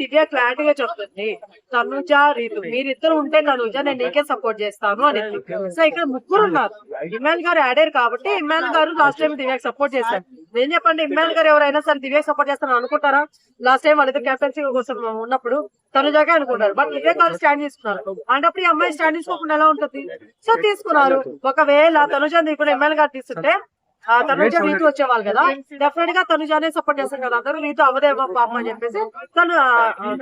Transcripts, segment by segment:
దివ్య క్లారిటీగా చెప్తుంది. తనుజ రీతు మీరిద్దరు ఉంటే తనుజ నేను నీకే సపోర్ట్ చేస్తాను అని. సో ఇక్కడ ముగ్గురు ఉన్నారు. ఇమ్మాన్ గారు ఆడారు కాబట్టి ఇమ్మాన్ గారు లాస్ట్ టైం దివ్యకి సపోర్ట్ చేశారు. నేను చెప్పండి ఇమ్మాన్ గారు ఎవరైనా సరే దివ్యకి సపోర్ట్ చేస్తాను అనుకుంటారా? లాస్ట్ టైం వాళ్ళిద్దరు కెప్టెన్సీ కోసం ఉన్నప్పుడు తనుజాగా అనుకుంటారు. బట్ ఇదే గారు స్టాండ్ తీసుకున్నారు. అంటే ఈ అమ్మాయి స్టాండ్ తీసుకోకుండా ఎలా ఉంటుంది? సో తీసుకున్నారు. ఒకవేళ తనుజ తీసుకుని ఎమ్మెల్యే గారు తీసుకుంటే తనుజ రీతు వచ్చేవాళ్ళు కదా? డెఫినెట్గా తనుజానే సపోర్ట్ చేస్తారు కదా అందరూ? రీతు అవదేమో పాప అని చెప్పేసి. తను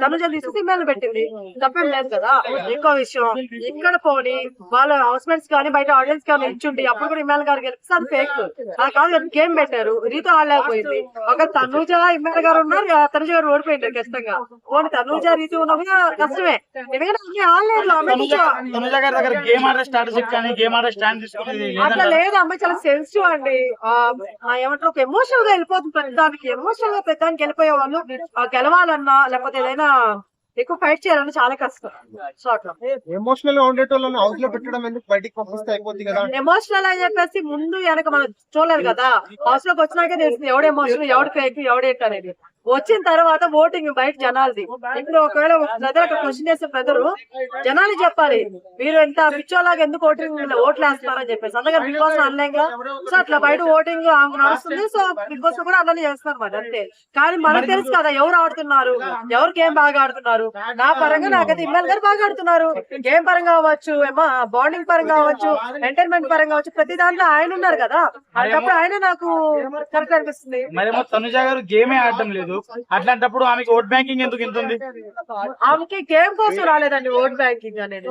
తనుజ తీసుకుని ఇమ్మెల్యే పెట్టింది. తప్పేం లేదు కదా? ఇంకో విషయం. ఇక్కడ పోని వాళ్ళ హౌస్మెంట్స్ కానీ బయట ఆడియన్స్ కానీ ఇచ్చుండి అప్పుడు కూడా ఇమ్మెల్యే గారు గెలిపిస్తే అది ఫేక్ అది కాదు గేమ్ పెట్టారు. రీతు ఆడలేకపోయింది. ఒక తనుజ ఇమ్మెల్యే గారు ఉన్నారు తనుజ గారు ఓడిపోయింది ఖచ్చితంగా. పోనీ తనుజ రీతు ఉన్నా కూడా కష్టమే. ఎందుకంటే ఆడలేదు అట్లా? లేదు అమ్మాయి చాలా సెన్సిటివ్ అండి. ఏమంటారు ఒక ఎమోషనల్గా వెళ్ళిపోతుంది ప్రతిదానికి ఎమోషనల్గా ప్రతిదానికి వెళ్ళిపోయే వాళ్ళు గెలవాలన్నా లేకపోతే ఏదైనా ఎక్కువ ఫైట్ చేయాలన్నా చాలా కష్టం. సో అట్లా. ఎమోషనల్గా ఉండేటోళ్ళని హౌస్లో పెట్టడం ఎందుకు? బయటికి పంపిస్తే అయిపోద్ది కదా. ఎమోషనల్ అని చెప్పేసి ముందు వెనక మనం చూడలేదు కదా. హౌస్లోకి వచ్చినాకే తెలుస్తుంది ఎవడు ఎమోషనల్ ఎవడు ఫేక్ ఎవడేంటి అనేది. వచ్చిన తర్వాత ఓటింగ్ బయట జనాలది. ఇప్పుడు ఒకవేళ అక్కడ క్వశ్చన్ చేసే బ్రదర్ జనాలు చెప్పాలి మీరు ఎంత పిచ్చోలాగా ఎందుకు ఓటింగ్ ఓట్లు వేస్తున్నారని చెప్పేసి. అందుకే బిగ్ బాస్ ఆన్లైన్గా సో అట్లా బయట ఓటింగ్ నడుస్తుంది సో బిగ్ బాస్ కూడా అలానే చేస్తున్నారు మరి అంతే. కానీ మనకు తెలుసు కదా ఎవరు ఆడుతున్నారు ఎవరు గేమ్ బాగా ఆడుతున్నారు. నా పరంగా నాకైతే ఇమ్రాన్ గారు బాగా ఆడుతున్నారు. గేమ్ పరంగా అవ్వచ్చు ఏమో బాండింగ్ పరంగా అవ్వచ్చు ఎంటర్టైన్మెంట్ పరంగా అవ్వచ్చు. ప్రతి దాంట్లో ఆయన ఉన్నారు కదా. అలాంటప్పుడు ఆయన నాకు కరెక్ట్ అనిపిస్తుంది తనుజ గారు గేమే ఆడడం లేదు. అట్లాంటప్పుడు ఆమెకి ఓట్ బ్యాంకింగ్ ఎందుకు ఇంత ఉంది? ఆమెకి గేమ్ కోసం రాలేదండి ఓట్ బ్యాంకింగ్ అనేది?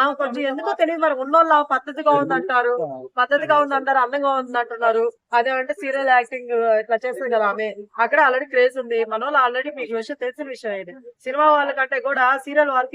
ఆమె కొంచెం ఎందుకో తెలియదు మరి ఉన్నోళ్ళు ఆమె పద్ధతిగా ఉందంటారు. పద్ధతిగా ఉందంటారు అందంగా ఉంది అంటున్నారు అదే అంటే సీరియల్ యాక్టింగ్ ఇట్లా చేస్తుంది కదా ఆమె. అక్కడ ఆల్రెడీ క్రేజ్ ఉంది. మన వాళ్ళు ఆల్రెడీ మీకు విషయం తెలిసిన విషయం ఇది. సినిమా వాళ్ళకంటే కూడా సీరియల్ వారికి